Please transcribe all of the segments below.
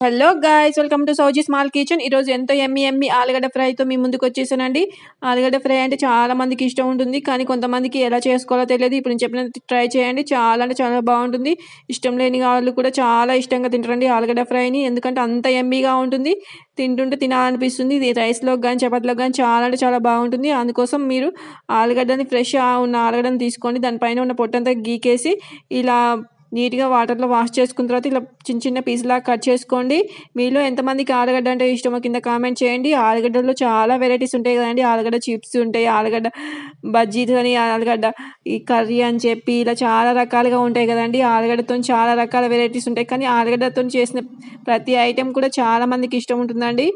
Hello guys welcome to Sowji small kitchen ఈరోజు ఎంతో ఎమ్మి ఎమ్మి ఆలుగడ్డ ఫ్రైతో మీ ముందుకు వచ్చేసానండి. ఆలుగడ్డ ఫ్రై అంటే చాలా మందికి ఇష్టం ఉంటుంది కానీ కొంతమందికి ఎలా చేసుకోవాలో తెలియదు. ఇప్పుడు నేను చెప్పిన ట్రై చేయండి. చాలా అంటే చాలా బాగుంటుంది. ఇష్టం లేని వాళ్ళు కూడా చాలా ఇష్టంగా తింటారండి ఆలుగడ్డ ఫ్రైని ఎందుకంటే అంత ఎమ్మీగా ఉంటుంది. తింటుంటే తినాలనిపిస్తుంది. ఇది రైస్లోకి కానీ చపాతీలో కానీ చాలా అంటే చాలా బాగుంటుంది. అందుకోసం మీరు ఆలుగడ్డని ఫ్రెష్ ఉన్న ఆలుగడ్డని తీసుకోండి. దానిపైన ఉన్న పొట్టంతా గీకేసి ఇలా నీట్గా వాటర్లో వాష్ చేసుకున్న తర్వాత ఇలా చిన్న చిన్న పీసులా కట్ చేసుకోండి. మీలో ఎంతమందికి ఆలుగడ్డ అంటే ఇష్టమో కింద కామెంట్ చేయండి. ఆలుగడ్డలో చాలా వెరైటీస్ ఉంటాయి కదండి. ఆలుగడ్డ చిప్స్ ఉంటాయి ఆలుగడ్డ బజ్జీలు అని ఆలుగడ్డ ఈ కర్రీ అని చెప్పి ఇలా చాలా రకాలుగా ఉంటాయి కదండి. ఆలుగడ్డతో చాలా రకాల వెరైటీస్ ఉంటాయి. కానీ ఆలుగడ్డతో చేసిన ప్రతి ఐటెం కూడా చాలామందికి ఇష్టం ఉంటుందండి.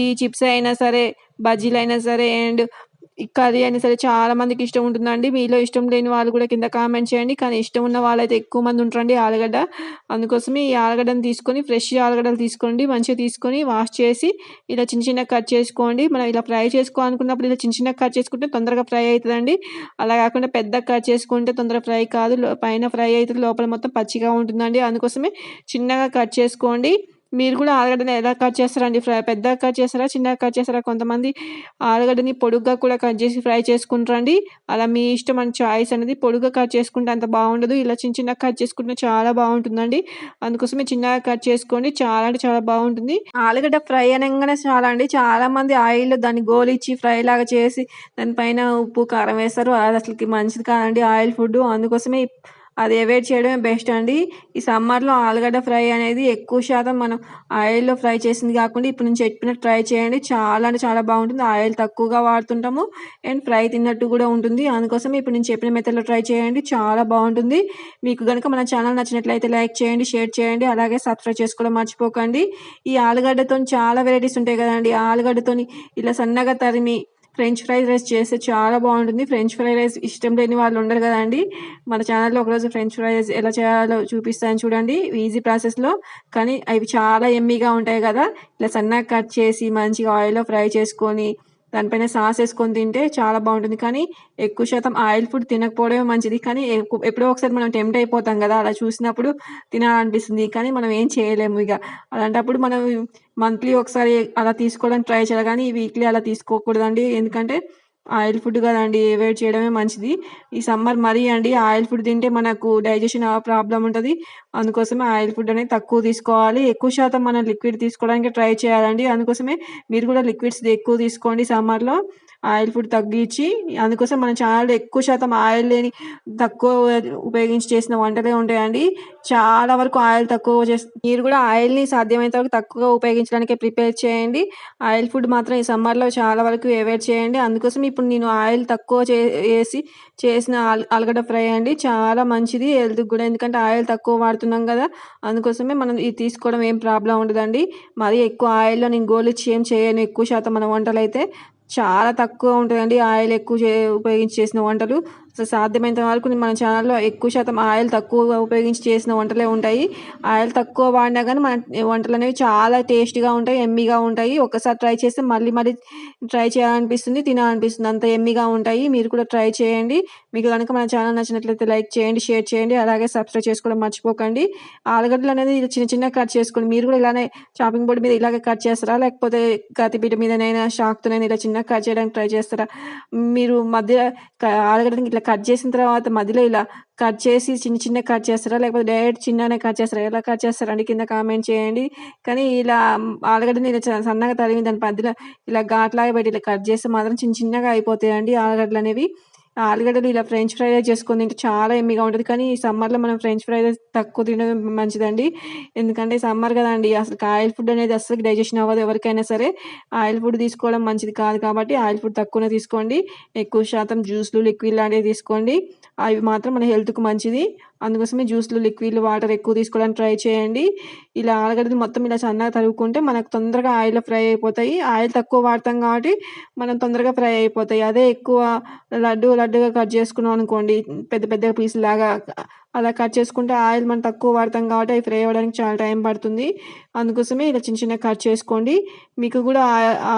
ఈ చిప్స్ అయినా సరే బజ్జీలు అయినా సరే అండ్ కర్రీ అయినా సరే చాలా మందికి ఇష్టం ఉంటుందండి. మీలో ఇష్టం లేని వాళ్ళు కూడా కింద కామెంట్ చేయండి. కానీ ఇష్టం ఉన్న వాళ్ళైతే ఎక్కువ మంది ఉంటారండి ఆలుగడ్డ. అందుకోసమే ఈ ఆలుగడ్డను తీసుకొని ఫ్రెష్ ఆలుగడ్డలు తీసుకోండి. మంచిగా తీసుకొని వాష్ చేసి ఇలా చిన్న చిన్న కట్ చేసుకోండి. మనం ఇలా ఫ్రై చేసుకోవాలనుకున్నప్పుడు ఇలా చిన్న చిన్న కట్ చేసుకుంటే తొందరగా ఫ్రై అవుతుందండి. అలా కాకుండా పెద్ద కట్ చేసుకుంటే తొందరగా ఫ్రై కాదు. పైన ఫ్రై అవుతుంది. లోపల మొత్తం పచ్చిగా ఉంటుందండి. అందుకోసమే చిన్నగా కట్ చేసుకోండి. మీరు కూడా ఆలుగడ్డని ఎలా కట్ చేస్తారండి ఫ్రై. పెద్దగా కట్ చేస్తారా చిన్నగా కట్ చేస్తారా? కొంతమంది ఆలుగడ్డని పొడుగ్గా కూడా కట్ చేసి ఫ్రై చేసుకుంటారండి. అలా మీ ఇష్టం అని చాయిస్ అనేది పొడుగ్గా కట్ చేసుకుంటే అంత బాగుండదు. ఇలా చిన్న చిన్నగా కట్ చేసుకుంటే చాలా బాగుంటుందండి. అందుకోసమే చిన్నగా కట్ చేసుకోండి. చాలా అంటే చాలా బాగుంటుంది. ఆలుగడ్డ ఫ్రై అనగానే చాలా అండి. చాలా మంది ఆయిల్లో దాన్ని గోలిచ్చి ఫ్రై లాగా చేసి దానిపైన ఉప్పు కారం వేస్తారు. అది అసలుకి మంచిది కాదండి ఆయిల్ ఫుడ్ అందుకోసమే అది అవాయిడ్ చేయడమే బెస్ట్ అండి. ఈ సమ్మర్లో ఆలుగడ్డ ఫ్రై అనేది ఎక్కువ శాతం మనం ఆయిల్లో ఫ్రై చేసింది కాకుండా ఇప్పుడు నేను చెప్పినట్టు ట్రై చేయండి. చాలా అంటే చాలా బాగుంటుంది. ఆయిల్ తక్కువగా వాడుతుంటాము. అండ్ ఫ్రై తిన్నట్టు కూడా ఉంటుంది. అందుకోసం ఇప్పుడు నేను చెప్పిన మెథడ్లో ట్రై చేయండి. చాలా బాగుంటుంది. మీకు కనుక మన ఛానల్ నచ్చినట్లయితే లైక్ చేయండి షేర్ చేయండి. అలాగే సబ్స్క్రైబ్ చేసుకోవడం మర్చిపోకండి. ఈ ఆలుగడ్డతో చాలా వెరైటీస్ ఉంటాయి కదండి. ఆలుగడ్డతోని ఇలా సన్నగా తరిమి ఫ్రెంచ్ ఫ్రైడ్ రైస్ చేస్తే చాలా బాగుంటుంది. ఫ్రెంచ్ ఫ్రైడ్ రైస్ ఇష్టం లేని వాళ్ళు ఉండరు కదండి. మన ఛానల్లో ఒకరోజు ఫ్రెంచ్ ఫ్రైస్ ఎలా చేయాలో చూపిస్తాను చూడండి. ఈజీ ప్రాసెస్లో కానీ అవి చాలా ఎమ్మీగా ఉంటాయి కదా. ఇలా సన్నగా కట్ చేసి మంచిగా ఆయిల్లో ఫ్రై చేసుకొని దానిపైన సాస్ వేసుకొని తింటే చాలా బాగుంటుంది. కానీ ఎక్కువ శాతం ఆయిల్ ఫుడ్ తినకపోవడమే మంచిది. కానీ ఎప్పుడో ఒకసారి మనం టెంప్ట్ అయిపోతాం కదా అలా చూసినప్పుడు తినాలనిపిస్తుంది. కానీ మనం ఏం చేయలేము ఇక. అలాంటప్పుడు మనం మంత్లీ ఒకసారి అలా తీసుకోవడానికి ట్రై చేయాలి. కానీ వీక్లీ అలా తీసుకోకూడదండి. ఎందుకంటే ఆయిల్ ఫుడ్ కదండి అవాయిడ్ చేయడమే మంచిది. ఈ సమ్మర్ మరీ అండి ఆయిల్ ఫుడ్ తింటే మనకు డైజెషన్ ప్రాబ్లం ఉంటుంది. అందుకోసమే ఆయిల్ ఫుడ్ అనేది తక్కువ తీసుకోవాలి. ఎక్కువ శాతం మనం లిక్విడ్ తీసుకోవడానికి ట్రై చేయాలండి. అందుకోసమే మీరు కూడా లిక్విడ్స్ ఎక్కువ తీసుకోండి సమ్మర్లో. ఆయిల్ ఫుడ్ తగ్గించి అందుకోసం మన ఛానల్లో ఎక్కువ శాతం ఆయిల్ లేని తక్కువ ఉపయోగించి చేసిన వంటలే ఉంటాయండి. చాలా వరకు ఆయిల్ తక్కువ చేసి మీరు కూడా ఆయిల్ని సాధ్యమైనంత వరకు తక్కువ ఉపయోగించడానికి ప్రిపేర్ చేయండి. ఆయిల్ ఫుడ్ మాత్రం ఈ సమ్మర్లో చాలా వరకు అవాయిడ్ చేయండి. అందుకోసం ఇప్పుడు నేను ఆయిల్ తక్కువ చే వేసి చేసిన ఆలుగడ్డ ఫ్రై అండి. చాలా మంచిది హెల్త్కి కూడా. ఎందుకంటే ఆయిల్ తక్కువ వాడుతున్నాం కదా అందుకోసమే మనం ఇది తీసుకోవడం ఏం ప్రాబ్లం ఉండదండి. మరి ఎక్కువ ఆయిల్లో నేను గోలిచ్చి ఏం చేయను ఎక్కువ శాతం మన వంటలు అయితే చాలా తక్కువ ఉంటుందండి. ఆయిల్ ఎక్కువ చే ఉపయోగించి చేసిన వంటలు. సో సాధ్యమైనంత వరకు మన ఛానల్లో ఎక్కువ శాతం ఆయిల్ తక్కువ ఉపయోగించి చేసిన వంటలే ఉంటాయి. ఆయిల్ తక్కువ వాడినా కానీ మన వంటలు అనేవి చాలా టేస్టీగా ఉంటాయి ఎమ్మీగా ఉంటాయి. ఒకసారి ట్రై చేస్తే మళ్ళీ మళ్ళీ ట్రై చేయాలనిపిస్తుంది తినాలనిపిస్తుంది. అంత ఎమ్మీగా ఉంటాయి. మీరు కూడా ట్రై చేయండి. మీకు కనుక మన ఛానల్ నచ్చినట్లయితే లైక్ చేయండి షేర్ చేయండి. అలాగే సబ్స్క్రైబ్ చేసుకోవడం మర్చిపోకండి. ఆలుగడ్డలు అనేది ఇలా చిన్న చిన్న కట్ చేసుకోండి. మీరు కూడా ఇలానే చాపింగ్ బోర్డు మీద ఇలాగే కట్ చేస్తారా? లేకపోతే కత్తిపీట మీదనైనా షాక్తోనైనా ఇలా చిన్న కట్ చేయడానికి ట్రై చేస్తారా? మీరు మధ్య క- ఆలుగడ్డని ఇట్లా కట్ చేసిన తర్వాత మధ్యలో ఇలా కట్ చేసి చిన్న చిన్న కట్ చేస్తారా? లేకపోతే డైరెక్ట్ చిన్ననే కట్ చేస్తారా? ఎలా కట్ చేస్తారండి కింద కామెంట్ చేయండి. కానీ ఇలా ఆలుగడ్డని ఇలా సన్నగా తరిగి దాని మధ్యలో ఇలా ఘాట్లాగా పెట్టి ఇలా కట్ చేస్తే మాత్రం చిన్న చిన్నగా అయిపోతాయండి ఆలుగడ్డలు అనేవి. ఆలుగడ్డలు ఇలా ఫ్రెంచ్ ఫ్రై చేసుకుని చేసుకొని తింటే చాలా ఎమ్మిగా ఉంటుంది. కానీ ఈ సమ్మర్లో మనం ఫ్రెంచ్ ఫ్రై తక్కువ తినడం మంచిదండి. ఎందుకంటే సమ్మర్ కదండి. అసలు ఆయిల్ ఫుడ్ అనేది అసలు డైజెషన్ అవ్వదు ఎవరికైనా సరే. ఆయిల్ ఫుడ్ తీసుకోవడం మంచిది కాదు కాబట్టి ఆయిల్ ఫుడ్ తక్కువనే తీసుకోండి. ఎక్కువ శాతం జ్యూస్లు లిక్విడ్ లాంటివి తీసుకోండి. అవి మాత్రం మన హెల్త్కు మంచిది. అందుకోసమే జ్యూస్లు లిక్విడ్లు వాటర్ ఎక్కువ తీసుకోవడానికి ట్రై చేయండి. ఇలా ఆలుగడ్డలు మొత్తం ఇలా సన్నగా తరుగుకుంటే మనకు తొందరగా ఆయిల్లో ఫ్రై అయిపోతాయి. ఆయిల్ తక్కువ వాడతాం కాబట్టి మనం తొందరగా ఫ్రై అయిపోతాయి. అదే ఎక్కువ లడ్డు లడ్డుగా కట్ చేసుకున్నాం అనుకోండి పెద్ద పెద్ద పీస్ లాగా అలా కట్ చేసుకుంటే ఆయిల్ మనం తక్కువ వాడతాం కాబట్టి అవి ఫ్రై అవ్వడానికి చాలా టైం పడుతుంది. అందుకోసమే ఇలా చిన్న చిన్న కట్ చేసుకోండి. మీకు కూడా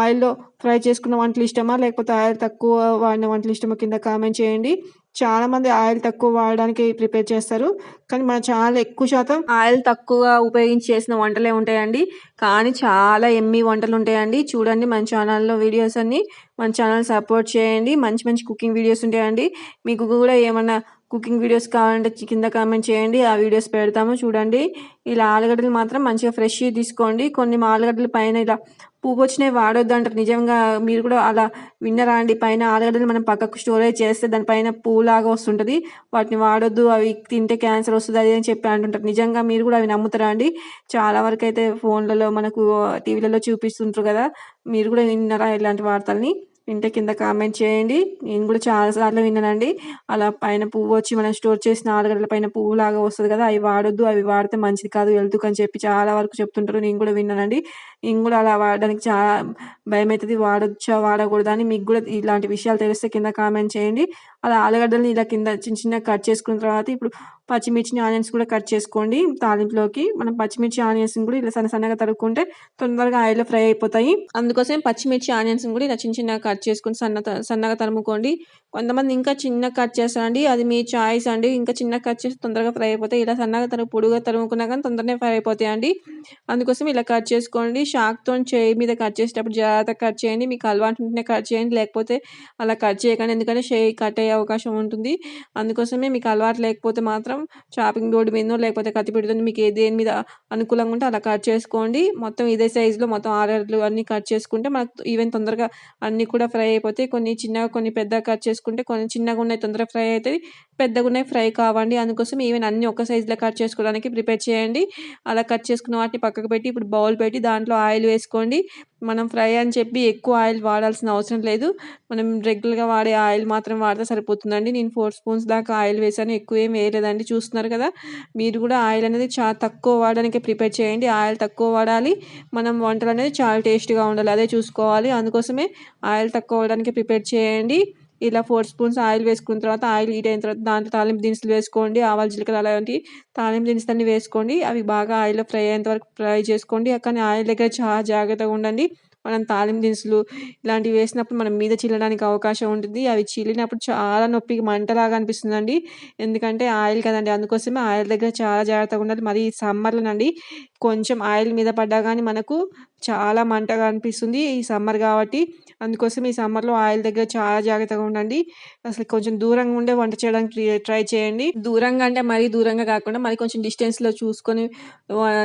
ఆయిల్లో ఫ్రై చేసుకున్న వంటలు ఇష్టమా? లేకపోతే ఆయిల్ తక్కువ వాడిన వంటలు ఇష్టమా? కింద కామెంట్ చేయండి. చాలామంది ఆయిల్ తక్కువ వాడడానికి ప్రిపేర్ చేస్తారు. కానీ మన చాలా ఎక్కువ శాతం ఆయిల్ తక్కువ ఉపయోగించి చేసిన వంటలే ఉంటాయండి. కానీ చాలా ఎమ్మి వంటలు ఉంటాయండి. చూడండి మన ఛానల్లో వీడియోస్ అన్ని. మన ఛానల్ సపోర్ట్ చేయండి. మంచి మంచి కుకింగ్ వీడియోస్ ఉంటాయండి. మీకు కూడా ఏమన్నా కుకింగ్ వీడియోస్ కావాలంటే కింద కామెంట్ చేయండి. ఆ వీడియోస్ పెడతాము. చూడండి. ఇలా ఆలుగడ్డలు మాత్రం మంచిగా ఫ్రెష్ తీసుకోండి. కొన్ని ఆలుగడ్డల పైన ఇలా పువ్వు వచ్చినవి వాడొద్దు అంటారు నిజంగా మీరు కూడా అలా విన్నరా అండి? పైన ఆలుగడ్డలు మనం పక్కకు స్టోరేజ్ చేస్తే దానిపైన పువ్వులాగా వస్తుంటుంది. వాటిని వాడొద్దు అవి తింటే క్యాన్సర్ వస్తుంది అది అని చెప్పి అంటుంటారు. నిజంగా మీరు కూడా అవి నమ్ముతారా అండి? చాలా వరకు అయితే ఫోన్లలో మనకు టీవీలలో చూపిస్తుంటారు కదా. మీరు కూడా విన్నారా ఇలాంటి వార్తల్ని? వింటే కింద కామెంట్ చేయండి. నేను కూడా చాలాసార్లు విన్నానండి. అలా పైన పువ్వు వచ్చి మనం స్టోర్ చేసిన ఆలుగడ్డల పైన పువ్వు లాగా వస్తుంది కదా. అవి వాడొద్దు అవి వాడితే మంచిది కాదు హెల్త్కి అని చెప్పి చాలా వరకు చెప్తుంటారు. నేను కూడా విన్నానండి. నేను కూడా అలా వాడడానికి చాలా భయం అవుతుంది వాడొచ్చా వాడకూడదా అని మీకు కూడా ఇలాంటి విషయాలు తెలిస్తే కింద కామెంట్ చేయండి. అలా ఆలుగడ్డల్ని ఇలా కింద చిన్న చిన్న కట్ చేసుకున్న తర్వాత ఇప్పుడు పచ్చిమిర్చిని ఆనియన్స్ కూడా కట్ చేసుకోండి తాలింపులోకి. మనం పచ్చిమిర్చి ఆనియన్స్ కూడా ఇలా సన్న సన్నగా తరుక్కుంటే తొందరగా ఆయిల్లో ఫ్రై అయిపోతాయి. అందుకోసం పచ్చిమిర్చి ఆనియన్స్ కూడా ఇలా చిన్న చిన్నగా కట్ చేసుకుని సన్న సన్నగా తరుముకోండి. కొంతమంది ఇంకా చిన్న కట్ చేస్తారండి. అది మీ చాయిస్ అండి. ఇంకా చిన్న కట్ చేసి తొందరగా ఫ్రై అయిపోతాయి. ఇలా సన్నగా తరుగు పొడుగా తరుముకున్నా కానీ తొందరనే ఫ్రై అయిపోతాయి అండి అందుకోసం ఇలా కట్ చేసుకోండి. షాక్తో చేయి మీద కట్ చేసేటప్పుడు జాగ్రత్తగా కట్ చేయండి. మీకు అలవాటు ఉంటేనే కట్ చేయండి. లేకపోతే అలా కట్ చేయకండి. ఎందుకంటే చేయి కట్ అయ్యే అవకాశం ఉంటుంది. అందుకోసమే మీకు అలవాటు లేకపోతే మాత్రం చాపింగ్ బోర్డు మీదనో లేకపోతే కత్తిపీటతో మీకు ఏ దేని మీద అనుకూలంగా ఉంటే అలా కట్ చేసుకోండి. మొత్తం ఇదే సైజులో మొత్తం ఆరు అన్నీ కట్ చేసుకుంటే మనకు ఈవెన్ తొందరగా అన్నీ కూడా ఫ్రై అయిపోతాయి. కొన్ని చిన్నగా కొన్ని పెద్దగా కట్ చేసుకుంటే కొన్ని చిన్నగా ఉన్నాయి తొందరగా ఫ్రై అవుతాయి. పెద్దగా ఉన్నాయి ఫ్రై కావండి. అందుకోసం ఈవెన్ అన్ని ఒక సైజులో కట్ చేసుకోవడానికి ప్రిపేర్ చేయండి. అలా కట్ చేసుకున్న వాటిని పక్కకు పెట్టి ఇప్పుడు బౌల్ పెట్టి దాంట్లో ఆయిల్ వేసుకోండి. మనం ఫ్రై అని చెప్పి ఎక్కువ ఆయిల్ వాడాల్సిన అవసరం లేదు. మనం రెగ్యులర్గా వాడే ఆయిల్ మాత్రం వాడితే సరిపోతుందండి. నేను ఫోర్ స్పూన్స్ దాకా ఆయిల్ వేసాను ఎక్కువ ఏం వేయలేదండి. చూస్తున్నారు కదా మీరు కూడా ఆయిల్ అనేది చాలా తక్కువ వాడడానికి ప్రిపేర్ చేయండి. ఆయిల్ తక్కువ వాడాలి. మనం వంటలు అనేది చాలా టేస్ట్గా ఉండాలి. అదే చూసుకోవాలి. అందుకోసమే ఆయిల్ తక్కువ వాడడానికి ప్రిపేర్ చేయండి. ఇలా ఫోర్ స్పూన్స్ ఆయిల్ వేసుకున్న తర్వాత ఆయిల్ హీట్ అయిన తర్వాత దాంట్లో తాలింపు దినుసులు వేసుకోండి ఆవాలు జీలకర్ర అలాంటి తాలింపు దినుసులన్నీ అన్ని వేసుకోండి. అవి బాగా ఆయిల్లో ఫ్రై అయ్యేంత వరకు ఫ్రై చేసుకోండి. కానీ ఆయిల్ దగ్గర చాలా జాగ్రత్తగా ఉండండి. మనం తాలింపు దినుసులు ఇలాంటివి వేసినప్పుడు మనం మీద చిల్లడానికి అవకాశం ఉంటుంది. అవి చిల్లినప్పుడు చాలా నొప్పికి మంటలాగా అనిపిస్తుందండి. ఎందుకంటే ఆయిల్ కదండి. అందుకోసమే ఆయిల్ దగ్గర చాలా జాగ్రత్తగా ఉండాలి. మరి సమ్మర్లోనండి కొంచెం ఆయిల్ మీద పడ్డా కానీ మనకు చాలా మంటగా అనిపిస్తుంది ఈ సమ్మర్ కాబట్టి. అందుకోసం ఈ సమ్మర్లో ఆయిల్ దగ్గర చాలా జాగ్రత్తగా ఉండండి. అసలు కొంచెం దూరంగా ఉండే వంట చేయడానికి ట్రై చేయండి. దూరంగా అంటే మరీ దూరంగా కాకుండా మరి కొంచెం డిస్టెన్స్లో చూసుకొని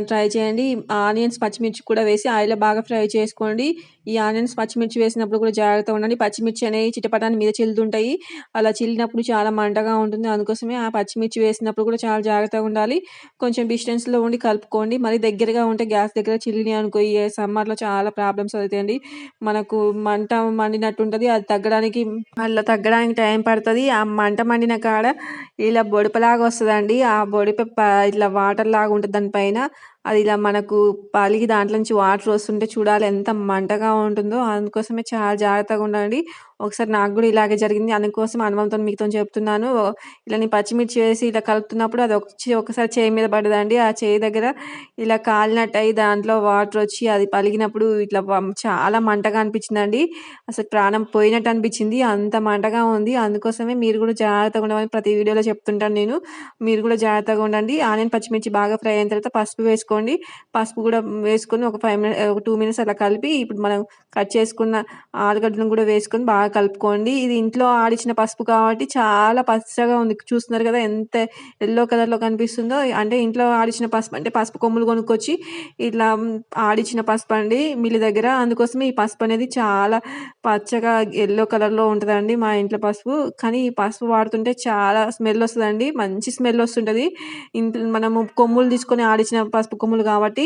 ట్రై చేయండి. ఆనియన్స్ పచ్చిమిర్చి కూడా వేసి ఆయిల్లో బాగా ఫ్రై చేసుకోండి. ఈ ఆనియన్స్ పచ్చిమిర్చి వేసినప్పుడు కూడా జాగ్రత్తగా ఉండండి. పచ్చిమిర్చి అనేవి చిటపటాన్ని మీద చిల్లుతుంటాయి. అలా చిల్లినప్పుడు చాలా మంటగా ఉంటుంది. అందుకోసమే ఆ పచ్చిమిర్చి వేసినప్పుడు కూడా చాలా జాగ్రత్తగా ఉండాలి. కొంచెం డిస్టెన్స్లో ఉండి కలుపుకోండి. మరి దగ్గరగా ఉంటే గ్యాస్ దగ్గర చిల్లిని అనుకో ఈ సమ్మర్లో చాలా ప్రాబ్లమ్స్ అవుతాయండి. మనకు మంట మండినట్టు ఉంటుంది అది తగ్గడానికి మళ్ళీ తగ్గడానికి టైం పడుతుంది. ఆ మంట మండిన కాడ ఇలా బొడిపలాగా వస్తుందండి. ఆ బొడిప ఇట్లా వాటర్ లాగా ఉంటుంది దానిపైన. అది ఇలా మనకు పలిగి దాంట్లో నుంచి వాటర్ వస్తుంటే చూడాలి ఎంత మంటగా ఉంటుందో. అందుకోసమే చాలా జాగ్రత్తగా ఉండండి. ఒకసారి నాకు కూడా ఇలాగే జరిగింది. అందుకోసం అనుభవంతో మీతో చెప్తున్నాను. ఇలా నేను పచ్చిమిర్చి వేసి ఇలా కలుపుతున్నప్పుడు అది వచ్చి ఒకసారి చేయి మీద పడదండి. ఆ చేయి దగ్గర ఇలా కాలినట్టు అయ్యి దాంట్లో వాటర్ వచ్చి అది పలిగినప్పుడు ఇట్లా చాలా మంటగా అనిపించిందండి. అసలు ప్రాణం పోయినట్టు అనిపించింది. అంత మంటగా ఉంది. అందుకోసమే మీరు కూడా జాగ్రత్తగా ఉండమని ప్రతి వీడియోలో చెప్తుంటాను నేను. మీరు కూడా జాగ్రత్తగా ఉండండి. ఆనియన్ పచ్చిమిర్చి బాగా ఫ్రై అయిన తర్వాత పసుపు వేసుకోండి పసుపు కూడా వేసుకొని ఒక ఫైవ్ మినిట్స్ ఒక టూ మినిట్స్ అలా కలిపి ఇప్పుడు మనం కట్ చేసుకున్న ఆలుగడ్డలను కూడా వేసుకొని బాగా కలుపుకోండి. ఇది ఇంట్లో ఆడిచిన పసుపు కాబట్టి చాలా పచ్చగా ఉంది. చూస్తున్నారు కదా ఎంత ఎల్లో కలర్లో కనిపిస్తుందో. అంటే ఇంట్లో ఆడిచిన పసుపు అంటే పసుపు కొమ్ములు కొనుక్కొచ్చి ఇట్లా మ్, ఆడిచిన పసుపు అండి మిల్లి దగ్గర. అందుకోసమే ఈ పసుపు అనేది చాలా పచ్చగా ఎల్లో కలర్లో ఉంటుందండి మా ఇంట్లో పసుపు. కానీ ఈ పసుపు వాడుతుంటే చాలా స్మెల్ వస్తుందండి. మంచి స్మెల్ వస్తుంటుంది. ఇంట్లో మనము కొమ్ములు తీసుకొని ఆడిచిన పసుపు కొమ్ములు కాబట్టి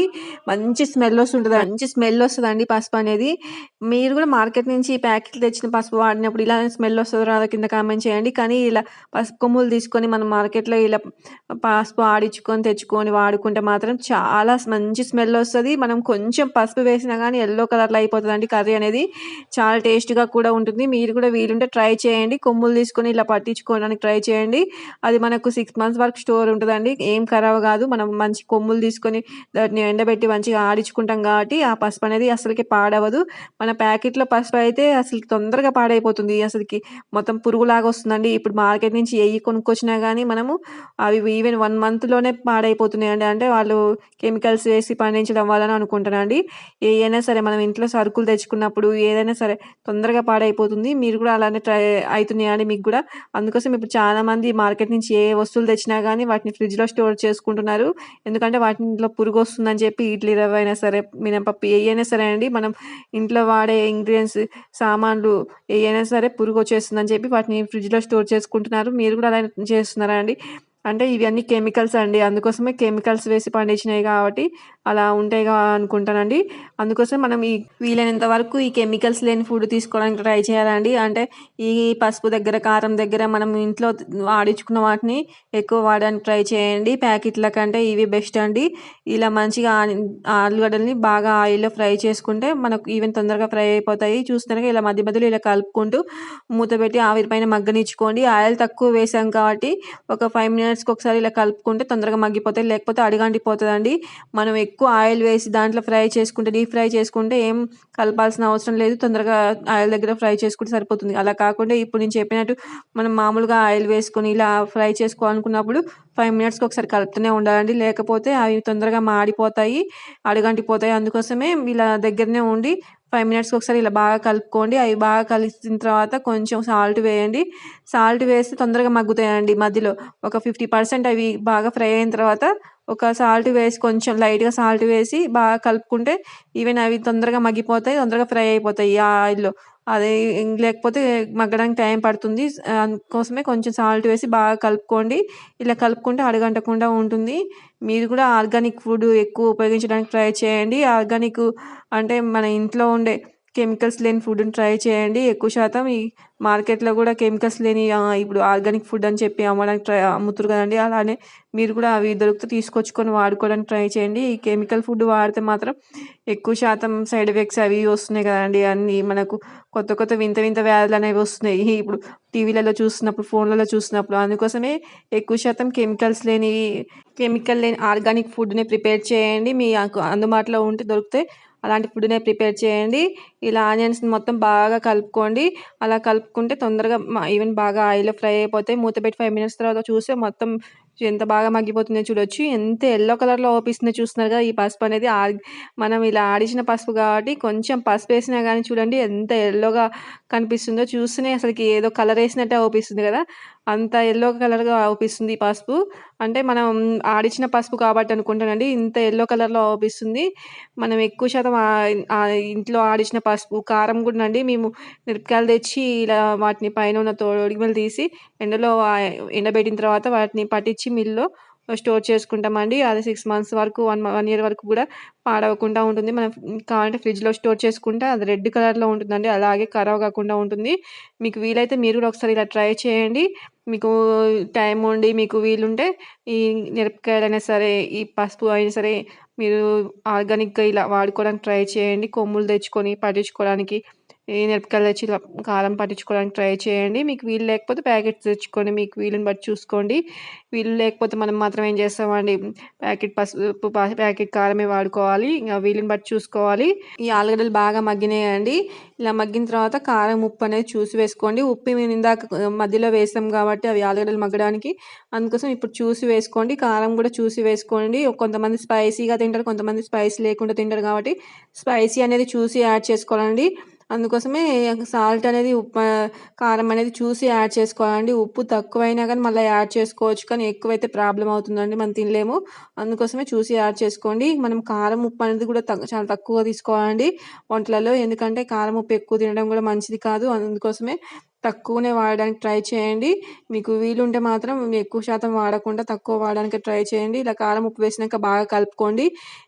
మంచి స్మెల్ వస్తుంటుంది. మంచి స్మెల్ వస్తుందండి పసుపు అనేది. మీరు కూడా మార్కెట్ నుంచి ప్యాకెట్లు తెచ్చిన పసుపు వాడినప్పుడు ఇలా స్మెల్ వస్తుందో రాదో కింద కామెంట్ చేయండి. కానీ ఇలా పసుపు కొమ్ములు తీసుకొని మనం మార్కెట్లో ఇలా పసుపు ఆడించుకొని తెచ్చుకొని వాడుకుంటే మాత్రం చాలా మంచి స్మెల్ వస్తుంది. మనం కొంచెం పసుపు వేసినా కానీ ఎల్లో కలర్లో అయిపోతుందండి కర్రీ అనేది. చాలా టేస్ట్గా కూడా ఉంటుంది. మీరు కూడా వీలుంటే ట్రై చేయండి. కొమ్ములు తీసుకొని ఇలా పట్టించుకోవడానికి ట్రై చేయండి. అది మనకు సిక్స్ మంత్స్ వరకు స్టోర్ ఉంటుందండి. ఏం ఖరాబ్ కాదు. మనం మంచి కొమ్ములు తీసుకొని దాన్ని ఎండబెట్టి మంచిగా ఆడించుకుంటాం కాబట్టి ఆ పసుపు అనేది అసలుకి పాడవదు. మన ప్యాకెట్లో పసుపు అయితే అసలు తొందరగా పాడైపోతుంది. అసలుకి మొత్తం పురుగులాగా వస్తుందండి. ఇప్పుడు మార్కెట్ నుంచి ఎయ్యి కొనుక్కొచ్చినా కానీ మనము అవి ఈవెన్ వన్ మంత్లోనే పాడైపోతున్నాయండి అంటే వాళ్ళు కెమికల్స్ వేసి పండించడం వలన అనుకుంటానండి ఏదైనా సరే మనం ఇంట్లో సరుకులు తెచ్చుకున్నప్పుడు ఏదైనా సరే తొందరగా పాడైపోతుంది. మీరు కూడా అలానే ట్రై అవుతున్నాయండి మీకు కూడా. అందుకోసం ఇప్పుడు చాలా మంది మార్కెట్ నుంచి ఏ వస్తువులు తెచ్చినా కానీ వాటిని ఫ్రిడ్జ్లో స్టోర్ చేసుకుంటున్నారు. ఎందుకంటే వాటిలో పురుగు వస్తుందని చెప్పి ఇడ్లీ రవ్వ అయినా సరే మినపప్పు ఏయైనా సరే అండి మనం ఇంట్లో వాడే ఇంగ్రీడియంట్స్ సామాన్లు ఏయైనా సరే పురుగు వచ్చేస్తుందని చెప్పి వాటిని ఫ్రిడ్జ్లో స్టోర్ చేసుకుంటున్నారు. మీరు కూడా అలా చేస్తున్నారా అండి? అంటే ఇవన్నీ కెమికల్స్ అండి అందుకోసమే కెమికల్స్ వేసి పండించినవి కాబట్టి అలా ఉంటాయి అనుకుంటానండి. అందుకోసం మనం ఈ వీలైనంత వరకు ఈ కెమికల్స్ లేని ఫుడ్ తీసుకోవడానికి ట్రై చేయాలండి. అంటే ఈ పసుపు దగ్గర కారం దగ్గర మనం ఇంట్లో ఆడించుకున్న వాటిని ఎక్కువ వాడడానికి ట్రై చేయండి. ప్యాకెట్ల కంటే ఇవి బెస్ట్ అండి. ఇలా మంచిగా ఆలుగడ్డల్ని బాగా ఆయిల్లో ఫ్రై చేసుకుంటే మనకు ఈవెన్ తొందరగా ఫ్రై అయిపోతాయి. చూస్తున్నాక ఇలా మధ్య మధ్యలో ఇలా కలుపుకుంటూ మూత పెట్టి ఆవిరి పైన మగ్గనిచ్చుకోండి. ఆయిల్ తక్కువ వేసాం కాబట్టి ఒక ఫైవ్ మినిట్స్కి ఒకసారి ఇలా కలుపుకుంటే తొందరగా మగ్గిపోతాయి. లేకపోతే అడిగంటిపోతుందండి. మనం ఎక్కువ ఆయిల్ వేసి దాంట్లో ఫ్రై చేసుకుంటే డీప్ ఫ్రై చేసుకుంటే ఏం కలపాల్సిన అవసరం లేదు. తొందరగా ఆయిల్ దగ్గర ఫ్రై చేసుకుంటే సరిపోతుంది. అలా కాకుండా ఇప్పుడు నేను చెప్పినట్టు మనం మామూలుగా ఆయిల్ వేసుకొని ఇలా ఫ్రై చేసుకోవాలనుకున్నప్పుడు ఫైవ్ మినిట్స్కి ఒకసారి కలుపుతూనే ఉండాలండి. లేకపోతే అవి తొందరగా మాడిపోతాయి అడుగంటిపోతాయి. అందుకోసమే ఇలా దగ్గరనే ఉండి ఫైవ్ మినిట్స్కి ఒకసారి ఇలా బాగా కలుపుకోండి. అవి బాగా కలిసిన తర్వాత కొంచెం సాల్ట్ వేయండి. సాల్ట్ వేస్తే తొందరగా మగ్గుతాయండి మధ్యలో. ఒక ఫిఫ్టీ పర్సెంట్ అవి బాగా ఫ్రై అయిన తర్వాత ఒక సాల్ట్ వేసి కొంచెం లైట్గా సాల్ట్ వేసి బాగా కలుపుకుంటే ఈవెన్ అవి తొందరగా మగ్గిపోతాయి తొందరగా ఫ్రై అయిపోతాయి ఆ ఆయిల్లో అదే లేకపోతే మగ్గడానికి టైం పడుతుంది. అందుకోసమే కొంచెం సాల్ట్ వేసి బాగా కలుపుకోండి. ఇలా కలుపుకుంటే అడగంటకుండా ఉంటుంది. మీరు కూడా ఆర్గానిక్ ఫుడ్ ఎక్కువ ఉపయోగించడానికి ట్రై చేయండి. ఆర్గానిక్ అంటే మన ఇంట్లో ఉండే కెమికల్స్ లేని ఫుడ్ని ట్రై చేయండి. ఎక్కువ శాతం ఈ మార్కెట్లో కూడా కెమికల్స్ లేని ఇప్పుడు ఆర్గానిక్ ఫుడ్ అని చెప్పి అమ్మడానికి ట్రై అమ్ముతారు కదండి. అలానే మీరు కూడా అవి దొరికితే తీసుకొచ్చుకొని వాడుకోవడానికి ట్రై చేయండి. ఈ కెమికల్ ఫుడ్ వాడితే మాత్రం ఎక్కువ శాతం సైడ్ ఎఫెక్ట్స్ అవి వస్తున్నాయి కదండి. అన్నీ మనకు కొత్త కొత్త వింత వింత వ్యాధులు అనేవి వస్తున్నాయి. ఇప్పుడు టీవీలలో చూస్తున్నప్పుడు ఫోన్లలో చూసినప్పుడు అందుకోసమే ఎక్కువ శాతం కెమికల్స్ లేని కెమికల్ లేని ఆర్గానిక్ ఫుడ్ని ప్రిపేర్ చేయండి. మీ అందుబాటులో ఉంటే దొరికితే అలాంటి ఫుడ్నే ప్రిపేర్ చేయండి. ఇలా ఆనియన్స్ని మొత్తం బాగా కలుపుకోండి. అలా కలుపుకుంటే తొందరగా ఈవెన్ బాగా ఆయిల్లో ఫ్రై అయిపోతాయి. మూత పెట్టి ఫైవ్ మినిట్స్ తర్వాత చూస్తే మొత్తం ఎంత బాగా మగ్గిపోతుందో చూడొచ్చు. ఎంత ఎల్లో కలర్లో ఓపిస్తుందో చూస్తున్నారు కదా ఈ పసుపు అనేది మనం ఇలా ఆడిచిన పసుపు కాబట్టి కొంచెం పసుపు వేసినా కానీ చూడండి ఎంత ఎల్లోగా కనిపిస్తుందో. చూస్తేనే అసలుకి ఏదో కలర్ వేసినట్టే ఓపిస్తుంది కదా. అంత ఎల్లో కలర్గా అవుపిస్తుంది పసుపు. అంటే మనం ఆడిచిన పసుపు కాబట్టి అనుకుంటానండి ఇంత ఎల్లో కలర్లో అవుపిస్తుంది మనం ఎక్కువ శాతం ఇంట్లో ఆడిచిన పసుపు కారం కూడా అండి. మేము మిరపకాయలు తెచ్చి ఇలా వాటిని పైన ఉన్న తోడిమలు తీసి ఎండలో ఎండబెట్టిన తర్వాత వాటిని పట్టించి మిల్లో స్టోర్ చేసుకుంటామండి. అది సిక్స్ మంత్స్ వరకు వన్ వన్ ఇయర్ వరకు కూడా పాడవకుండా ఉంటుంది. మనం కావాలంటే ఫ్రిడ్జ్లో స్టోర్ చేసుకుంటే అది రెడ్ కలర్లో ఉంటుందండి. అలాగే ఖరాబ్ కాకుండా ఉంటుంది. మీకు వీలైతే మీరు కూడా ఒకసారి ఇలా ట్రై చేయండి. మీకు టైం ఉండి మీకు వీలుంటే ఈ మిరపకాయలైనా సరే ఈ పసుపు అయినా సరే మీరు ఆర్గానిక్గా ఇలా వాడుకోవడానికి ట్రై చేయండి. కొమ్ములు తెచ్చుకొని పట్టించుకోవడానికి ఈ మిరపకాయలు తెచ్చి ఇలా కారం పట్టించుకోవడానికి ట్రై చేయండి. మీకు వీలు లేకపోతే ప్యాకెట్స్ తెచ్చుకోండి. మీకు వీలుని బట్టి చూసుకోండి. వీలు లేకపోతే మనం మాత్రం ఏం చేస్తామండి? ప్యాకెట్ పసుపు ప్యాకెట్ కారమే వాడుకోవాలి. ఇంకా వీలుని బట్టి చూసుకోవాలి. ఈ ఆలుగడ్డలు బాగా మగ్గినాయండి. ఇలా మగ్గిన తర్వాత కారం ఉప్పు అనేది చూసి వేసుకోండి. ఉప్పు మేము ఇందాక మధ్యలో వేసాం కాబట్టి అవి ఆలుగడ్డలు మగ్గడానికి. అందుకోసం ఇప్పుడు చూసి వేసుకోండి. కారం కూడా చూసి వేసుకోండి. కొంతమంది స్పైసీగా తింటారు కొంతమంది స్పైసీ లేకుండా తింటారు కాబట్టి స్పైసీ అనేది చూసి యాడ్ చేసుకోవాలండి. అందుకోసమే సాల్ట్ అనేది ఉప్పు కారం అనేది చూసి యాడ్ చేసుకోవాలండి. ఉప్పు తక్కువైనా కానీ మళ్ళీ యాడ్ చేసుకోవచ్చు కానీ ఎక్కువైతే ప్రాబ్లం అవుతుందండి. మనం తినలేము. అందుకోసమే చూసి యాడ్ చేసుకోండి. మనం కారం ఉప్పు అనేది కూడా చాలా తక్కువ తీసుకోవాలండి వంటలలో. ఎందుకంటే కారం ఉప్పు ఎక్కువ తినడం కూడా మంచిది కాదు. అందుకోసమే తక్కువనే వాడడానికి ట్రై చేయండి. మీకు వీలుంటే మాత్రం ఎక్కువ శాతం వాడకుండా తక్కువ వాడడానికి ట్రై చేయండి. ఇలా కారం ఉప్పు వేసినాక బాగా కలుపుకోండి.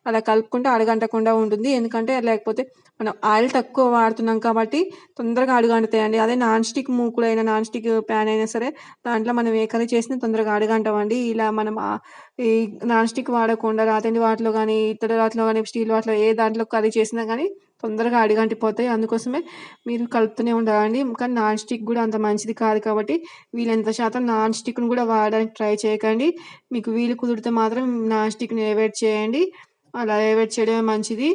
అలా కలుపుకుంటే అడగంటకుండా ఉంటుంది. ఎందుకంటే లేకపోతే మనం ఆయిల్ తక్కువ వాడుతున్నాం కాబట్టి తొందరగా అడుగంటుతాయండి. అదే నాన్ స్టిక్ మూకుడైనా నాన్ స్టిక్ ప్యాన్ అయినా సరే దాంట్లో మనం ఏ కర్రీ చేసినా తొందరగా అడుగంటామండి. ఇలా మనం ఈ నాన్ స్టిక్ వాడకుండా రాతండి వాటిలో కానీ ఇతర వాటిలో కానీ స్టీల్ వాటిలో ఏ దాంట్లో కర్రీ చేసినా కానీ తొందరగా అడిగంటిపోతాయి. అందుకోసమే మీరు కలుపుతూనే ఉండాలండి. కానీ నాన్ స్టిక్ కూడా అంత మంచిది కాదు కాబట్టి వీలెంత శాతం నాన్ స్టిక్ను కూడా వాడడానికి ట్రై చేయకండి. మీకు వీలు కుదిరితే మాత్రం నాన్ స్టిక్ని అవాయిడ్ చేయండి. అలా అవాయిడ్ చేయడమే మంచిది.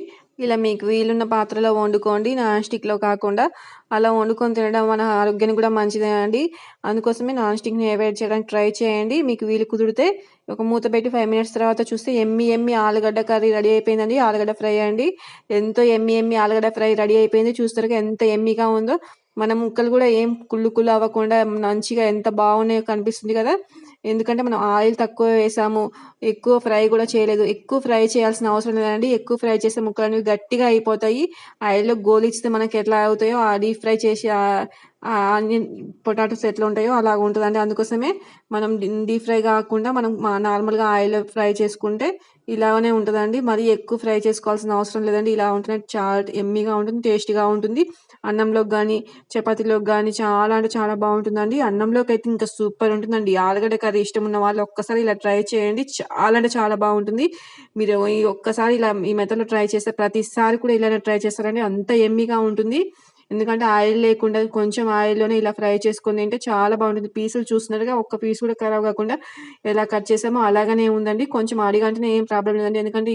ఇలా మీకు వీలున్న పాత్రలో వండుకోండి. నాన్ స్టిక్లో కాకుండా అలా వండుకొని తినడం మన ఆరోగ్యానికి కూడా మంచిదే అండి. అందుకోసమే నాన్ స్టిక్ని అవాయిడ్ చేయడానికి ట్రై చేయండి. మీకు వీలు కుదిరితే ఒక మూత పెట్టి ఫైవ్ మినిట్స్ తర్వాత చూస్తే ఎమ్మి ఎమ్మి ఆలుగడ్డ కర్రీ రెడీ అయిపోయిందండి. ఆలుగడ్డ ఫ్రై అండి. ఎంతో ఎమ్మి ఎమ్మి ఆలుగడ్డ ఫ్రై రెడీ అయిపోయింది. చూస్తారు ఎంత ఎమ్మిగా ఉందో. మన ముక్కలు కూడా ఏం కుళ్ళు కుళ్ళు అవ్వకుండా మంచిగా ఎంత బాగున్నాయో కనిపిస్తుంది కదా. ఎందుకంటే మనం ఆయిల్ తక్కువ వేసాము ఎక్కువ ఫ్రై కూడా చేయలేదు. ఎక్కువ ఫ్రై చేయాల్సిన అవసరం లేదండి. ఎక్కువ ఫ్రై చేస్తే ముక్కలు అనేవి గట్టిగా అయిపోతాయి. ఆయిల్లో గోలిచ్చితే మనకి ఎట్లా అవుతాయో ఆ డీప్ ఫ్రై చేసి ఆనియన్ పొటాటోస్ ఎట్లా ఉంటాయో అలాగ ఉంటుందండి. అందుకోసమే మనం డీప్ ఫ్రై కాకుండా మనం నార్మల్గా ఆయిల్లో ఫ్రై చేసుకుంటే ఇలాగనే ఉంటుందండి. మరీ ఎక్కువ ఫ్రై చేసుకోవాల్సిన అవసరం లేదండి. ఇలా ఉంటేనే చాలా ఎమ్మీగా ఉంటుంది టేస్టీగా ఉంటుంది. అన్నంలోకి కానీ చపాతీలోకి కానీ చాలా అంటే చాలా బాగుంటుందండి. అన్నంలోకి అయితే ఇంకా సూపర్ ఉంటుందండి. ఆలుగడ్డ కర్రీ ఇష్టం ఉన్న వాళ్ళు ఒక్కసారి ఇలా ట్రై చేయండి. చాలా అంటే చాలా బాగుంటుంది. మీరు ఈ ఒక్కసారి ఇలా ఈ మెథడ్లో ట్రై చేస్తే ప్రతిసారి కూడా ఇలానే ట్రై చేస్తారండి. అంత ఎమ్మీగా ఉంటుంది. ఎందుకంటే ఆయిల్ లేకుండా కొంచెం ఆయిల్లోనే ఇలా ఫ్రై చేసుకుని తింటే చాలా బాగుంటుంది. పీసులు చూస్తున్నారుగా ఒక్క పీస్ కూడా ఖరాబ్ కాకుండా ఎలా కట్ చేసామో అలాగనే ఉందండి. కొంచెం అడిగంటనే ఏం ప్రాబ్లం లేదండి. ఎందుకంటే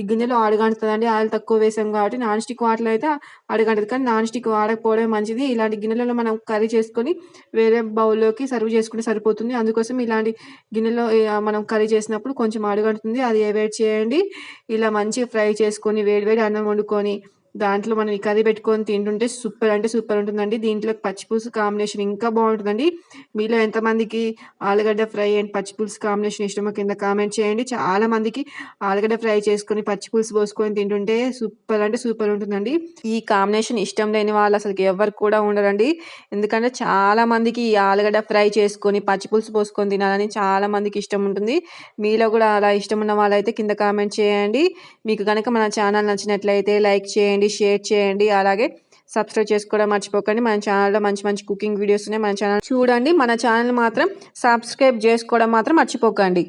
ఈ గిన్నెలో అడుగంటుతుందండి. ఆయిల్ తక్కువ వేసాం కాబట్టి నాన్ స్టిక్ వాటర్లో అయితే అడుగంటది. కానీ నాన్ స్టిక్ వాడకపోవడం మంచిది. ఇలాంటి గిన్నెలలో మనం కర్రీ చేసుకొని వేరే బౌల్లోకి సర్వ్ చేసుకుంటే సరిపోతుంది. అందుకోసం ఇలాంటి గిన్నెలో మనం కర్రీ చేసినప్పుడు కొంచెం అడుగంటుంది అది అవాయిడ్ చేయండి. ఇలా మంచిగా ఫ్రై చేసుకొని వేడి వేడి అన్నం వండుకొని దాంట్లో మనం ఈ కర్రీ పెట్టుకొని తింటుంటే సూపర్ అంటే సూపర్ ఉంటుందండి. దీంట్లో పచ్చిపులుసు కాంబినేషన్ ఇంకా బాగుంటుందండి. మీలో ఎంతమందికి ఆలుగడ్డ ఫ్రై అండ్ పచ్చిపులుసు కాంబినేషన్ ఇష్టమో కింద కామెంట్ చేయండి. చాలా మందికి ఆలుగడ్డ ఫ్రై చేసుకొని పచ్చిపులుసు పోసుకొని తింటుంటే సూపర్ అంటే సూపర్ ఉంటుందండి. ఈ కాంబినేషన్ ఇష్టం లేని వాళ్ళు అసలు ఎవరు కూడా ఉండరండి. ఎందుకంటే చాలా మందికి ఈ ఆలుగడ్డ ఫ్రై చేసుకొని పచ్చిపులుసు పోసుకొని తినాలని చాలా మందికి ఇష్టం ఉంటుంది. మీలో కూడా అలా ఇష్టం ఉన్న వాళ్ళైతే కింద కామెంట్ చేయండి. మీకు కనుక మన ఛానల్ నచ్చినట్లయితే లైక్ చేయండి చేయండి షేర్ చేయండి. అలాగే సబ్స్క్రైబ్ చేసుకోవడం మర్చిపోకండి. మన ఛానల్లో మంచి మంచి కుకింగ్ వీడియోస్ ఉన్నాయి. మన ఛానల్ చూడండి. మన ఛానల్ మాత్రం సబ్స్క్రైబ్ చేసుకోవడం మాత్రం మర్చిపోకండి.